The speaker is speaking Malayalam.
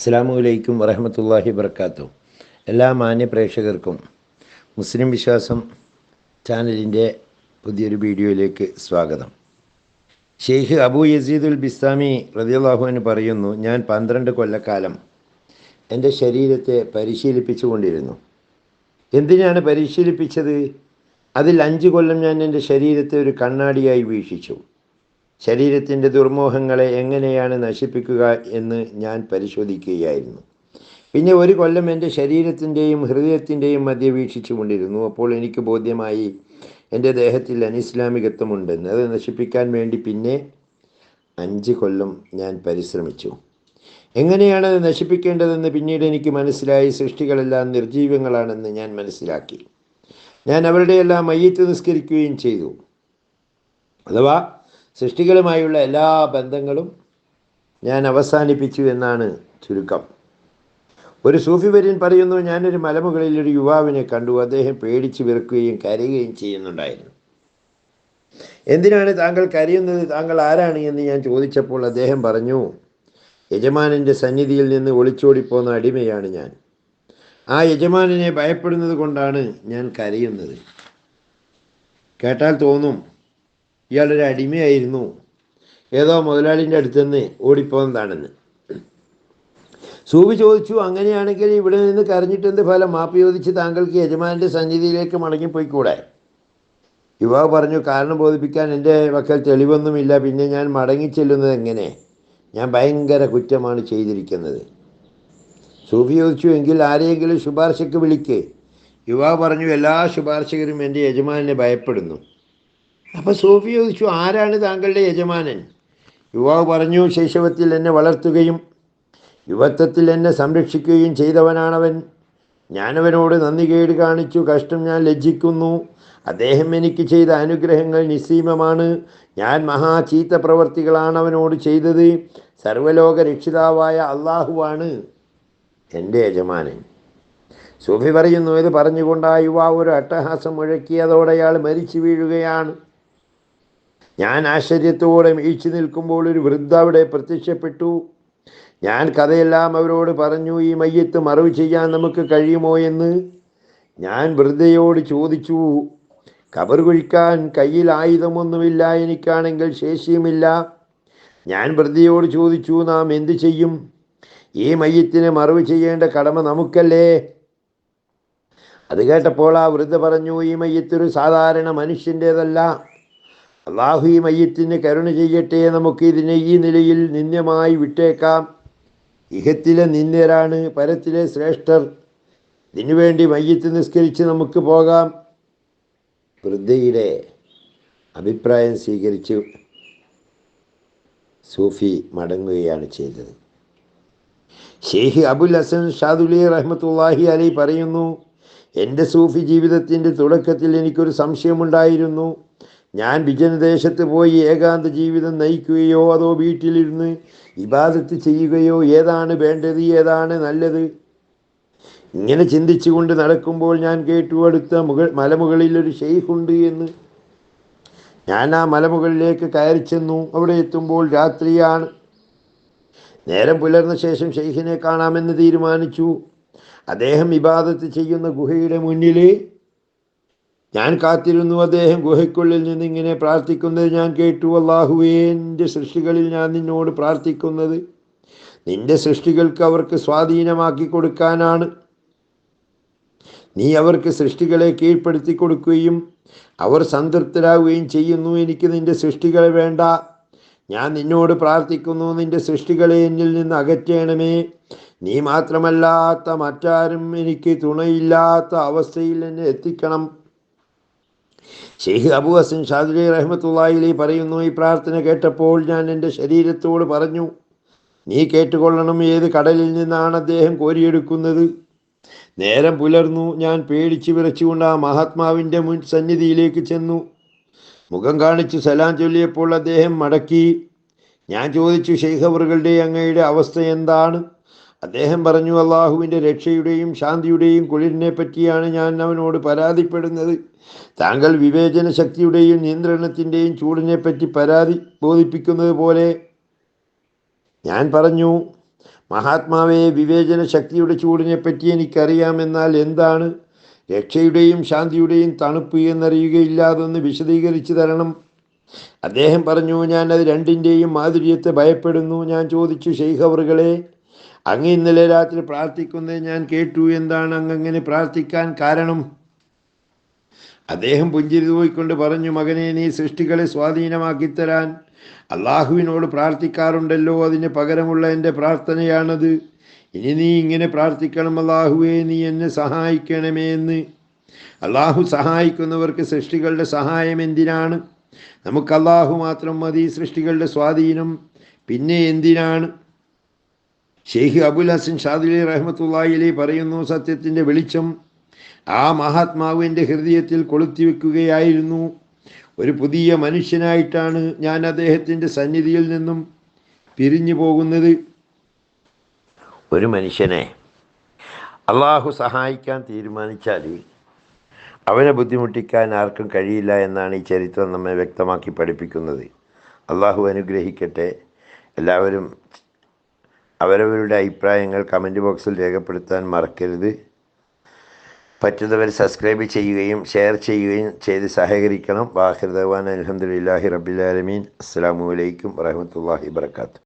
അസ്സാമു അലൈക്കും വറഹമത്തല്ലാഹി വർക്കാത്തു എല്ലാ മാന്യ പ്രേക്ഷകർക്കും മുസ്ലിം വിശ്വാസം ചാനലിന്റെ പുതിയൊരു വീഡിയോയിലേക്ക് സ്വാഗതം. ഷെയ്ഖ് അബൂ യസീദുൽ ബിസ്താമി റതിയല്ലാഹുവിന് പറയുന്നു ഞാൻ പന്ത്രണ്ട് കൊല്ലക്കാലം എന്റെ ശരീരത്തെ പരിശീലിപ്പിച്ചുകൊണ്ടിരുന്നു എന്തിനാണ് പരിശീലിപ്പിച്ചത്? അതിൽ അഞ്ച് കൊല്ലം ഞാൻ എന്റെ ശരീരത്തെ ഒരു കണ്ണാടിയായി വീക്ഷിച്ചു. ശരീരത്തിന്റെ ദുർമോഹങ്ങളെ എങ്ങനെയാണ് നശിപ്പിക്കുക എന്ന് ഞാൻ പരിശോധിക്കുകയായിരുന്നു. പിന്നെ ഒരു കൊല്ലം എന്റെ ശരീരത്തിന്റെയും ഹൃദയത്തിന്റെയും മധ്യ വീക്ഷിച്ചു കൊണ്ടിരുന്നു. അപ്പോൾ എനിക്ക് ബോധ്യമായി എന്റെ ദേഹത്തിൽ അനിസ്ലാമികത്വമുണ്ടെന്ന് അത് നശിപ്പിക്കാൻ വേണ്ടി പിന്നെ അഞ്ച് കൊല്ലം ഞാൻ പരിശ്രമിച്ചു. എങ്ങനെയാണ് അത് നശിപ്പിക്കേണ്ടതെന്ന് പിന്നീട് എനിക്ക് മനസ്സിലായി. സൃഷ്ടികളെല്ലാം നിർജീവങ്ങളാണെന്ന് ഞാൻ മനസ്സിലാക്കി. ഞാൻ അവരുടെയെല്ലാം മയ്യത്ത് നിസ്കരിക്കുകയും ചെയ്തു. അഥവാ സൃഷ്ടികളുമായുള്ള എല്ലാ ബന്ധങ്ങളും ഞാൻ അവസാനിപ്പിച്ചു എന്നാണ് ചുരുക്കം. ഒരു സൂഫി വര്യൻ പറയുന്നു ഞാനൊരു മലമുകളിൽ ഒരു യുവാവിനെ കണ്ടു. അദ്ദേഹം പേടിച്ച് വിറക്കുകയും കരയുകയും ചെയ്യുന്നുണ്ടായിരുന്നു. എന്തിനാണ് താങ്കൾ കരയുന്നത്? താങ്കൾ ആരാണ് എന്ന് ഞാൻ ചോദിച്ചപ്പോൾ അദ്ദേഹം പറഞ്ഞു യജമാനന്റെ സന്നിധിയിൽ നിന്ന് ഒളിച്ചോടിപ്പോന്ന അടിമയാണ് ഞാൻ. ആ യജമാനനെ ഭയപ്പെടുന്നത് കൊണ്ടാണ് ഞാൻ കരയുന്നത്. കേട്ടാൽ തോന്നും ഇയാളൊരു അടിമയായിരുന്നു. ഏതോ മുതലാളിന്റെ അടുത്തുനിന്ന് ഓടിപ്പോന്നതാണെന്ന് സൂബി ചോദിച്ചു അങ്ങനെയാണെങ്കിൽ ഇവിടെ നിന്ന് കരഞ്ഞിട്ട് എന്ത് ഫലം? മാപ്പ് ചോദിച്ച് താങ്കൾക്ക് യജമാനന്റെ സന്നിധിയിലേക്ക് മടങ്ങിപ്പോയിക്കൂടെ? യുവാവ് പറഞ്ഞു കാരണം ബോധിപ്പിക്കാൻ എന്റെ വക്കൽ തെളിവൊന്നുമില്ല. പിന്നെ ഞാൻ മടങ്ങിച്ചെല്ലുന്നത് എങ്ങനെ? ഞാൻ ഭയങ്കര കുറ്റമാണ് ചെയ്തിരിക്കുന്നത്. സൂഫി ചോദിച്ചു എങ്കിൽ ആരെയെങ്കിലും ശുപാർശയ്ക്ക് വിളിക്ക്. യുവാവ് പറഞ്ഞു എല്ലാ ശുപാർശകരും എന്റെ യജമാനെ ഭയപ്പെടുന്നു. അപ്പോൾ സൂഫി ചോദിച്ചു ആരാണ് താങ്കളുടെ യജമാനൻ? യുവാവ് പറഞ്ഞു ശൈശവത്തിൽ എന്നെ വളർത്തുകയും യുവത്വത്തിൽ എന്നെ സംരക്ഷിക്കുകയും ചെയ്തവനാണവൻ. ഞാനവനോട് നന്ദി കേട് കാണിച്ചു കഷ്ടം ഞാൻ ലജ്ജിക്കുന്നു. അദ്ദേഹം എനിക്ക് ചെയ്ത അനുഗ്രഹങ്ങൾ നിസ്സീമമാണ്. ഞാൻ മഹാ ചീത്ത പ്രവർത്തികളാണ് അവനോട് ചെയ്തത്. സർവലോക രക്ഷിതാവായ അള്ളാഹുവാണ് എന്റെ യജമാനൻ. സൂഫി പറയുന്നു ഇത് പറഞ്ഞുകൊണ്ട് ആ യുവാവ് ഒരു അട്ടഹാസം മുഴക്കിയതോടെ അയാൾ മരിച്ചു വീഴുകയാണ്. ഞാൻ ആശ്ചര്യത്തോടെ വീഴ്ച നിൽക്കുമ്പോൾ ഒരു വൃദ്ധ അവിടെ പ്രത്യക്ഷപ്പെട്ടു. ഞാൻ കഥയെല്ലാം അവരോട് പറഞ്ഞു ഈ മയ്യത്ത് മറവ് ചെയ്യാൻ നമുക്ക് കഴിയുമോ എന്ന്? ഞാൻ വൃദ്ധയോട് ചോദിച്ചു കബർ കുഴിക്കാൻ കയ്യിൽ ആയുധമൊന്നുമില്ല എനിക്കാണെങ്കിൽ ശേഷിയുമില്ല. ഞാൻ വൃദ്ധയോട് ചോദിച്ചു നാം എന്തു ചെയ്യും? ഈ മയ്യത്തിന് മറവ് ചെയ്യേണ്ട കടമ നമുക്കല്ലേ? അത് കേട്ടപ്പോൾ ആ വൃദ്ധ പറഞ്ഞു ഈ മയ്യത്തൊരു സാധാരണ മനുഷ്യന്റേതല്ല. അള്ളാഹു ഈ മയ്യത്തിന് കരുണ ചെയ്യട്ടെ നമുക്ക് ഇതിനെ ഈ നിലയിൽ നിന്ദ്യമായി വിട്ടേക്കാം. ഇഹത്തിലെ നിന്ദ്യരാണ് പരത്തിലെ ശ്രേഷ്ഠർ. ഇതിനുവേണ്ടി മയ്യത്ത് നിസ്കരിച്ച് നമുക്ക് പോകാം. വൃദ്ധയുടെ അഭിപ്രായം സ്വീകരിച്ച് സൂഫി മടങ്ങുകയാണ് ചെയ്തത്. ഷെയ്ഖ് അബുൽ ഹസൻ ഷാദുലി റഹ്മത്തുല്ലാഹി അലി പറയുന്നു എന്റെ സൂഫി ജീവിതത്തിന്റെ തുടക്കത്തിൽ എനിക്കൊരു സംശയമുണ്ടായിരുന്നു. ഞാൻ വിജനദേശത്ത് പോയി ഏകാന്ത ജീവിതം നയിക്കുകയോ അതോ വീട്ടിലിരുന്ന് ഇബാദത്ത് ചെയ്യുകയോ ഏതാണ് വേണ്ടത് ഏതാണ് നല്ലത്? ഇങ്ങനെ ചിന്തിച്ചുകൊണ്ട് നടക്കുമ്പോൾ ഞാൻ കേട്ടു അടുത്ത മുകൾ മലമുകളിൽ ഒരു ഷെയ്ഖുണ്ട് എന്ന്. ഞാൻ ആ മലമുകളിലേക്ക് കയറി ചെന്നു. അവിടെ എത്തുമ്പോൾ രാത്രിയാണ്. നേരം പുലർന്ന ശേഷം ഷെയ്ഖിനെ കാണാമെന്ന് തീരുമാനിച്ചു. അദ്ദേഹം ഇബാദത്ത് ചെയ്യുന്ന ഗുഹയുടെ മുന്നിൽ ഞാൻ കാത്തിരുന്നു അദ്ദേഹം ഗുഹയ്ക്കുള്ളിൽ നിന്ന് ഇങ്ങനെ പ്രാർത്ഥിക്കുന്നത് ഞാൻ കേട്ടു അള്ളാഹുവേന്റെ സൃഷ്ടികളിൽ ഞാൻ നിന്നോട് പ്രാർത്ഥിക്കുന്നത്. നിന്റെ സൃഷ്ടികൾക്ക് അവർക്ക് സ്വാധീനമാക്കി കൊടുക്കാനാണ്. നീ അവർക്ക് സൃഷ്ടികളെ കീഴ്പ്പെടുത്തി കൊടുക്കുകയും അവർ സംതൃപ്തരാകുകയും ചെയ്യുന്നു. എനിക്ക് നിന്റെ സൃഷ്ടികളെ വേണ്ട. ഞാൻ നിന്നോട് പ്രാർത്ഥിക്കുന്നു നിന്റെ സൃഷ്ടികളെ എന്നിൽ നിന്ന് അകറ്റേണമേ. നീ മാത്രമല്ലാത്ത മറ്റാരും എനിക്ക് തുണയില്ലാത്ത അവസ്ഥയിൽ എന്നെ എത്തിക്കണം. ഷെയ്ഖ് അബു ഹസൻ ഷാദുലി റഹ്മത്തുള്ളാഹിലി പറയുന്നു ഈ പ്രാർത്ഥന കേട്ടപ്പോൾ ഞാൻ എന്റെ ശരീരത്തോട് പറഞ്ഞു നീ കേട്ടുകൊള്ളണം ഏത് കടലിൽ നിന്നാണ് അദ്ദേഹം കോരിയെടുക്കുന്നത്? നേരം പുലർന്നു ഞാൻ പേടിച്ച് വിറച്ചുകൊണ്ട് ആ മഹാത്മാവിന്റെ മുൻ സന്നിധിയിലേക്ക് ചെന്നു. മുഖം കാണിച്ചു സലാം ചൊല്ലിയപ്പോൾ അദ്ദേഹം മടക്കി. ഞാൻ ചോദിച്ചു ഷെയ്ഖബറുകളുടെ അങ്ങയുടെ അവസ്ഥ എന്താണ്? അദ്ദേഹം പറഞ്ഞു അള്ളാഹുവിന്റെ രക്ഷയുടെയും ശാന്തിയുടെയും കുളിരിനെ പറ്റിയാണ് ഞാൻ അവനോട് പരാതിപ്പെടുന്നത്. താങ്കൾ വിവേചന ശക്തിയുടെയും നിയന്ത്രണത്തിന്റെയും ചൂടിനെ പറ്റി പരാതി ബോധിപ്പിക്കുന്നത് പോലെ ഞാൻ പറഞ്ഞു മഹാത്മാവെ വിവേചന ശക്തിയുടെ ചൂടിനെ പറ്റി എനിക്കറിയാമെന്നാൽ എന്താണ്? രക്ഷയുടെയും ശാന്തിയുടെയും തണുപ്പ് എന്നറിയുകയില്ലാതൊന്ന് വിശദീകരിച്ചു തരണം. അദ്ദേഹം പറഞ്ഞു ഞാൻ അത് രണ്ടിന്റെയും മാധുര്യത്തെ ഭയപ്പെടുന്നു. ഞാൻ ചോദിച്ചു ഷെയ്ഖവറുകളെ അങ്ങ് ഇന്നലെ രാത്രി പ്രാർത്ഥിക്കുന്നത് ഞാൻ കേട്ടു. എന്താണ് അങ്ങ് അങ്ങനെ പ്രാർത്ഥിക്കാൻ കാരണം? അദ്ദേഹം പുഞ്ചിരി പോയിക്കൊണ്ട് പറഞ്ഞു മകനെ നീ സൃഷ്ടികളെ സ്വാധീനമാക്കി തരാൻ അള്ളാഹുവിനോട് പ്രാർത്ഥിക്കാറുണ്ടല്ലോ. അതിന് പകരമുള്ള എന്റെ പ്രാർത്ഥനയാണത്. ഇനി നീ ഇങ്ങനെ പ്രാർത്ഥിക്കണം. അള്ളാഹുവേ നീ എന്നെ സഹായിക്കണമേ എന്ന്. അള്ളാഹു സഹായിക്കുന്നവർക്ക് സൃഷ്ടികളുടെ സഹായം എന്തിനാണ്? നമുക്ക് അള്ളാഹു മാത്രം മതി സൃഷ്ടികളുടെ സ്വാധീനം. പിന്നെ എന്തിനാണ്? ഷെയ്ഖ് അബുൽ ഹസൻ ഷാദിലി റഹ്മത്തുള്ളാഹിലി പറയുന്നു സത്യത്തിന്റെ വെളിച്ചം ആ മഹാത്മാവിന്റെ ഹൃദയത്തിൽ കൊളുത്തി കൊളുത്തിവെക്കുകയായിരുന്നു ഒരു പുതിയ മനുഷ്യനായിട്ടാണ് ഞാൻ അദ്ദേഹത്തിന്റെ സന്നിധിയിൽ നിന്നും പിരിഞ്ഞു പോകുന്നത്. ഒരു മനുഷ്യനെ അള്ളാഹു സഹായിക്കാൻ തീരുമാനിച്ചാൽ അവനെ ബുദ്ധിമുട്ടിക്കാൻ ആർക്കും കഴിയില്ല എന്നാണ് ഈ ചരിത്രം നമ്മെ വ്യക്തമാക്കി പഠിപ്പിക്കുന്നത്. അള്ളാഹു അനുഗ്രഹിക്കട്ടെ. എല്ലാവരും അവരവരുടെ അഭിപ്രായങ്ങൾ കമന്റ് ബോക്സിൽ രേഖപ്പെടുത്താൻ മറക്കരുത്. പറ്റുന്നവർ സബ്സ്ക്രൈബ് ചെയ്യുകയും ഷെയർ ചെയ്യുകയും ചെയ്ത് സഹകരിക്കണം. വാഹിർദവാൻ അലഹമുല്ലാഹി റബിലാലമീൻ അസ്സാം വലൈക്കും വാഹമത്തല്ലാഹി വർക്കാത്തു